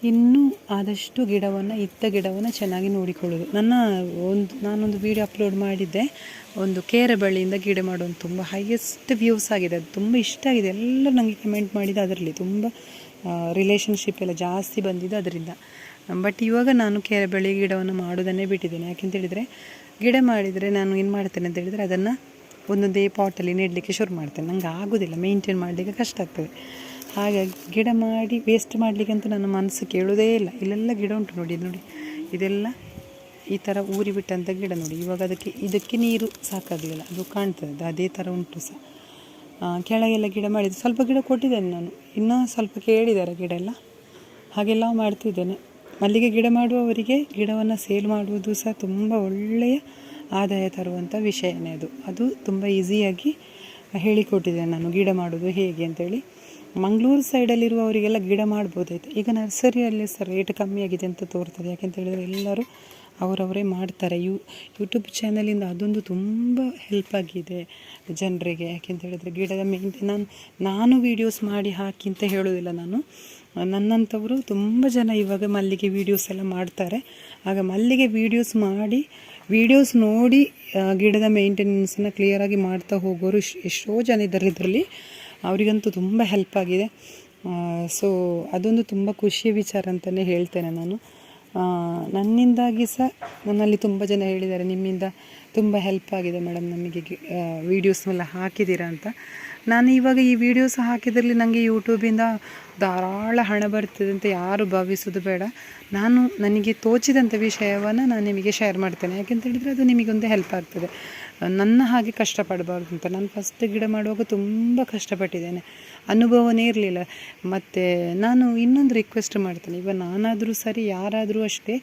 ಇನ್ನೂ ಆದಷ್ಟು ಗಿಡವನ್ನು ಇತ್ತ ಗಿಡವನ್ನು ಚೆನ್ನಾಗಿ ನೋಡಿಕೊಳ್ಳೋದು. ನನ್ನ ಒಂದು, ನಾನೊಂದು ವಿಡಿಯೋ ಅಪ್ಲೋಡ್ ಮಾಡಿದ್ದೆ. ಒಂದು ಕೇರೆ ಬಳ್ಳಿಯಿಂದ ಗಿಡ ಮಾಡೋದು ತುಂಬ ಹೈಯೆಸ್ಟ್ ವ್ಯೂಸ್ ಆಗಿದೆ. ಅದು ತುಂಬ ಇಷ್ಟ ಆಗಿದೆ. ಎಲ್ಲರೂ ನನಗೆ ಕಮೆಂಟ್ ಮಾಡಿದ್ದು ಅದರಲ್ಲಿ. ತುಂಬ ರಿಲೇಷನ್ಶಿಪ್ ಎಲ್ಲ ಜಾಸ್ತಿ ಬಂದಿದ್ದು ಅದರಿಂದ. ಬಟ್ ಇವಾಗ ನಾನು ಕೇರೆ ಬಳ್ಳಿ ಗಿಡವನ್ನು ಮಾಡೋದನ್ನೇ ಬಿಟ್ಟಿದ್ದೇನೆ. ಯಾಕೆಂತೇಳಿದರೆ ಗಿಡ ಮಾಡಿದರೆ ನಾನು ಏನು ಮಾಡ್ತೇನೆ ಅಂತ ಹೇಳಿದರೆ ಅದನ್ನು ಒಂದೊಂದೇ ಪಾಟಲ್ಲಿ ನೆಡಲಿಕ್ಕೆ ಶುರು ಮಾಡ್ತೇನೆ. ನಂಗೆ ಆಗೋದಿಲ್ಲ. ಮೇಂಟೈನ್ ಮಾಡಲಿಕ್ಕೆ ಕಷ್ಟ ಆಗ್ತದೆ. ಹಾಗಾಗಿ ಗಿಡ ಮಾಡಿ ವೇಸ್ಟ್ ಮಾಡಲಿಕ್ಕಂತೂ ನನ್ನ ಮನಸ್ಸು ಕೇಳೋದೇ ಇಲ್ಲ. ಇಲ್ಲೆಲ್ಲ ಗಿಡ ಉಂಟು ನೋಡಿ ನೋಡಿ. ಇದೆಲ್ಲ ಈ ಥರ ಊರಿ ಬಿಟ್ಟಂಥ ಗಿಡ ನೋಡಿ. ಇವಾಗ ಅದಕ್ಕೆ, ಇದಕ್ಕೆ ನೀರು ಸಾಕಾಗಲಿಲ್ಲ. ಅದು ಕಾಣ್ತದೆ, ಅದು ಅದೇ ಥರ ಉಂಟು ಸಹ. ಕೆಳಗೆಲ್ಲ ಗಿಡ ಮಾಡಿದ್ದು ಸ್ವಲ್ಪ ಗಿಡ ಕೊಟ್ಟಿದ್ದೇನೆ ನಾನು. ಇನ್ನೂ ಸ್ವಲ್ಪ ಕೇಳಿದ್ದಾರೆ ಗಿಡ ಎಲ್ಲ. ಹಾಗೆಲ್ಲ ಮಾಡ್ತಿದ್ದೇನೆ. ಮಲ್ಲಿಗೆ ಗಿಡ ಮಾಡುವವರಿಗೆ ಗಿಡವನ್ನು ಸೇಲ್ ಮಾಡುವುದು ಸಹ ತುಂಬ ಒಳ್ಳೆಯ ಆದಾಯ ತರುವಂಥ ವಿಷಯನೇ ಅದು. ಅದು ತುಂಬ ಈಸಿಯಾಗಿ ಹೇಳಿಕೊಟ್ಟಿದ್ದೇನೆ ನಾನು, ಗಿಡ ಮಾಡೋದು ಹೇಗೆ ಅಂತೇಳಿ. ಮಂಗಳೂರು ಸೈಡಲ್ಲಿರುವವರಿಗೆಲ್ಲ ಗಿಡ ಮಾಡ್ಬೋದಾಯ್ತು. ಈಗ ನರ್ಸರಿಯಲ್ಲಿ ಸಹ ರೇಟ್ ಕಮ್ಮಿ ಆಗಿದೆ ಅಂತ ತೋರ್ತದೆ. ಯಾಕೆಂತ ಹೇಳಿದರೆ ಎಲ್ಲರೂ ಅವರವರೇ ಮಾಡ್ತಾರೆ. ಯೂ ಯೂಟ್ಯೂಬ್ ಚಾನಲಿಂದ ಅದೊಂದು ತುಂಬ ಹೆಲ್ಪ್ ಆಗಿದೆ ಜನರಿಗೆ. ಯಾಕೆಂತ ಹೇಳಿದರೆ ಗಿಡದ ಮೇಂಟೆ ನಾನು ನಾನು ವೀಡಿಯೋಸ್ ಮಾಡಿ ಹಾಕಿ ಅಂತ ಹೇಳೋದಿಲ್ಲ ನಾನು. ನನ್ನಂಥವರು ತುಂಬ ಜನ ಇವಾಗ ಮಲ್ಲಿಗೆ ವೀಡಿಯೋಸ್ ಎಲ್ಲ ಮಾಡ್ತಾರೆ. ಆಗ ಮಲ್ಲಿಗೆ ವೀಡಿಯೋಸ್ ಮಾಡಿ ವೀಡಿಯೋಸ್ ನೋಡಿ ಗಿಡದ ಮೇಂಟೆನೆನ್ಸನ್ನು ಕ್ಲಿಯರಾಗಿ ಮಾಡ್ತಾ ಹೋಗೋರು ಎಷ್ಟೋ ಜನ ಇದ್ದಾರೆ ಇದರಲ್ಲಿ. ಅವರಿಗಂತೂ ತುಂಬ ಹೆಲ್ಪ್ ಆಗಿದೆ. ಸೊ ಅದೊಂದು ತುಂಬ ಖುಷಿಯ ವಿಚಾರ ಅಂತಲೇ ಹೇಳ್ತೇನೆ ನಾನು. ನನ್ನಿಂದಾಗಿ ಸಹ ನನ್ನಲ್ಲಿ ತುಂಬ ಜನ ಹೇಳಿದ್ದಾರೆ, ನಿಮ್ಮಿಂದ ತುಂಬ ಹೆಲ್ಪ್ ಆಗಿದೆ ಮೇಡಮ್ ನಮಗೆ ವೀಡಿಯೋಸ್ನೆಲ್ಲ ಹಾಕಿದ್ದೀರಾ ಅಂತ. ನಾನು ಇವಾಗ ಈ ವೀಡಿಯೋಸ್ ಹಾಕಿದ್ರಲ್ಲಿ ನನಗೆ ಯೂಟ್ಯೂಬಿಂದ ಧಾರಾಳ ಹಣ ಬರ್ತದೆ ಅಂತ ಯಾರು ಭಾವಿಸೋದು ಬೇಡ. ನಾನು ನನಗೆ ತೋಚಿದಂಥ ವಿಷಯವನ್ನು ನಾನು ನಿಮಗೆ ಶೇರ್ ಮಾಡ್ತೇನೆ. ಯಾಕೆಂತ ಹೇಳಿದರೆ ಅದು ನಿಮಗೊಂದು ಹೆಲ್ಪ್ ಆಗ್ತದೆ. ನನ್ನ ಹಾಗೆ ಕಷ್ಟಪಡಬಾರ್ದು ಅಂತ. ನಾನು ಫಸ್ಟ್ ಗಿಡ ಮಾಡುವಾಗ ತುಂಬ ಕಷ್ಟಪಟ್ಟಿದ್ದೇನೆ. ಅನುಭವನೇ ಇರಲಿಲ್ಲ. ಮತ್ತು ನಾನು ಇನ್ನೊಂದು ರಿಕ್ವೆಸ್ಟ್ ಮಾಡ್ತೇನೆ. ಇವಾಗ ನಾನಾದರೂ ಸರಿ, ಯಾರಾದರೂ ಅಷ್ಟೇ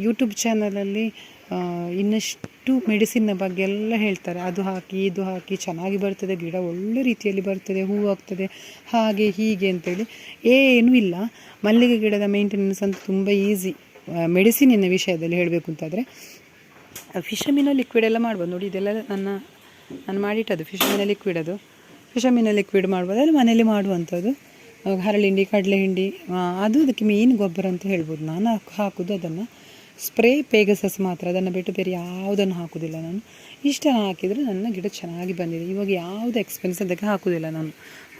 ಯೂಟ್ಯೂಬ್ ಚಾನಲಲ್ಲಿ ಇನ್ನಷ್ಟು ಮೆಡಿಸಿನ್ನ ಬಗ್ಗೆ ಎಲ್ಲ ಹೇಳ್ತಾರೆ. ಅದು ಹಾಕಿ, ಇದು ಹಾಕಿ, ಚೆನ್ನಾಗಿ ಬರ್ತದೆ, ಗಿಡ ಒಳ್ಳೆ ರೀತಿಯಲ್ಲಿ ಬರ್ತದೆ, ಹೂವು ಆಗ್ತದೆ, ಹಾಗೆ, ಹೀಗೆ ಅಂತೇಳಿ ಏನೂ ಇಲ್ಲ. ಮಲ್ಲಿಗೆ ಗಿಡದ ಮೇಂಟೆನೆನ್ಸ್ ಅಂತ ತುಂಬ ಈಸಿ ಮೆಡಿಸಿನಿನ ವಿಷಯದಲ್ಲಿ ಹೇಳಬೇಕು ಅಂತಾದರೆ ಫಿಶಮಿನ ಲಿಕ್ವಿಡ್ ಎಲ್ಲ ಮಾಡ್ಬೋದು. ನೋಡಿ, ಇದೆಲ್ಲ ನನ್ನ, ನಾನು ಮಾಡಿಟ್ಟದು ಫಿಶಮಿನ ಲಿಕ್ವಿಡ್ ಅದು. ಫಿಶಮಿನ ಲಿಕ್ವಿಡ್ ಮಾಡ್ಬೋದು. ಅದು ಮನೇಲಿ ಮಾಡುವಂಥದ್ದು. ಹರಳಿ ಹರಳಿಂಡಿ ಕಡಲೆ ಹಿಂಡಿ ಅದು ಅದಕ್ಕೆ ಮೀನು ಗೊಬ್ಬರ ಅಂತ ಹೇಳ್ಬೋದು ನಾನು. ಹಾಕ್- ಹಾಕೋದು ಅದನ್ನು. ಸ್ಪ್ರೇ ಪೇಗಸಸ್ ಮಾತ್ರ. ಅದನ್ನು ಬಿಟ್ಟು ಬೇರೆ ಯಾವುದನ್ನು ಹಾಕೋದಿಲ್ಲ ನಾನು. ಇಷ್ಟನ್ನು ಹಾಕಿದರೆ ನನ್ನ ಗಿಡ ಚೆನ್ನಾಗಿ ಬಂದಿದೆ. ಇವಾಗ ಯಾವುದು ಎಕ್ಸ್ಪೆನ್ಸ್ ಅದಕ್ಕೆ ಹಾಕೋದಿಲ್ಲ ನಾನು.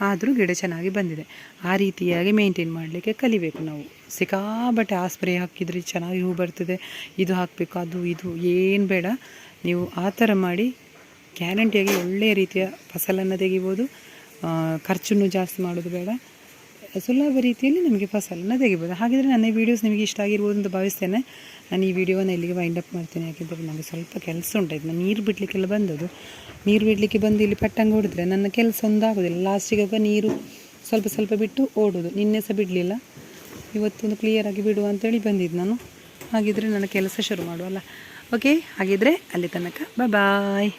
ಆದರೂ ಗಿಡ ಚೆನ್ನಾಗಿ ಬಂದಿದೆ. ಆ ರೀತಿಯಾಗಿ ಮೇಂಟೈನ್ ಮಾಡಲಿಕ್ಕೆ ಕಲಿಬೇಕು ನಾವು. ಸಿಕ್ಕಾಬಟ್ಟೆ ಆ ಸ್ಪ್ರೇ ಹಾಕಿದರೆ ಚೆನ್ನಾಗಿ ಹೂ ಬರ್ತದೆ. ಇದು ಹಾಕಬೇಕು, ಅದು ಇದು, ಏನು ಬೇಡ. ನೀವು ಆ ಥರ ಮಾಡಿ ಗ್ಯಾರಂಟಿಯಾಗಿ ಒಳ್ಳೆಯ ರೀತಿಯ ಫಸಲನ್ನು ತೆಗಿಬೋದು. ಖರ್ಚನ್ನು ಜಾಸ್ತಿ ಮಾಡೋದು ಬೇಡ. ಸುಲಭ ರೀತಿಯಲ್ಲಿ ನಮಗೆ ಫಸಲನ್ನು ತೆಗಿಬೋದು. ಹಾಗಿದ್ರೆ ನನ್ನ ವೀಡಿಯೋಸ್ ನಿಮಗೆ ಇಷ್ಟ ಆಗಿರ್ಬೋದು ಅಂತ ಭಾವಿಸ್ತೇನೆ. ನಾನು ಈ ವಿಡಿಯೋನ ಇಲ್ಲಿಗೆ ವೈಂಡ್ ಅಪ್ ಮಾಡ್ತೇನೆ. ಯಾಕೆಂದರೆ ನನಗೆ ಸ್ವಲ್ಪ ಕೆಲಸ ಉಂಟಾಯ್ತು ನಾನು ನೀರು ಬಿಡಲಿಕ್ಕೆಲ್ಲ ಬಂದದ್ದು. ನೀರು ಬಿಡಲಿಕ್ಕೆ ಬಂದು ಇಲ್ಲಿ ಪಟ್ಟಂಗೆ ಹೊಡೆದ್ರೆ ನನ್ನ ಕೆಲಸ ಒಂದಾಗೋದಿಲ್ಲ. ಲಾಸ್ಟಿಗೆ ನೀರು ಸ್ವಲ್ಪ ಸ್ವಲ್ಪ ಬಿಟ್ಟು ಓಡೋದು ನಿನ್ನೆ ಸಹ ಬಿಡಲಿಲ್ಲ. ಇವತ್ತೊಂದು ಕ್ಲಿಯರಾಗಿ ಬಿಡುವ ಅಂತೇಳಿ ಬಂದಿದ್ದು ನಾನು. ಹಾಗಿದ್ರೆ ನನ್ನ ಕೆಲಸ ಶುರು ಮಾಡುವಲ್ಲ ಓಕೆ ಹಾಗಿದ್ರೆ ಅಲ್ಲಿ ತನಕ. ಬಾಯ್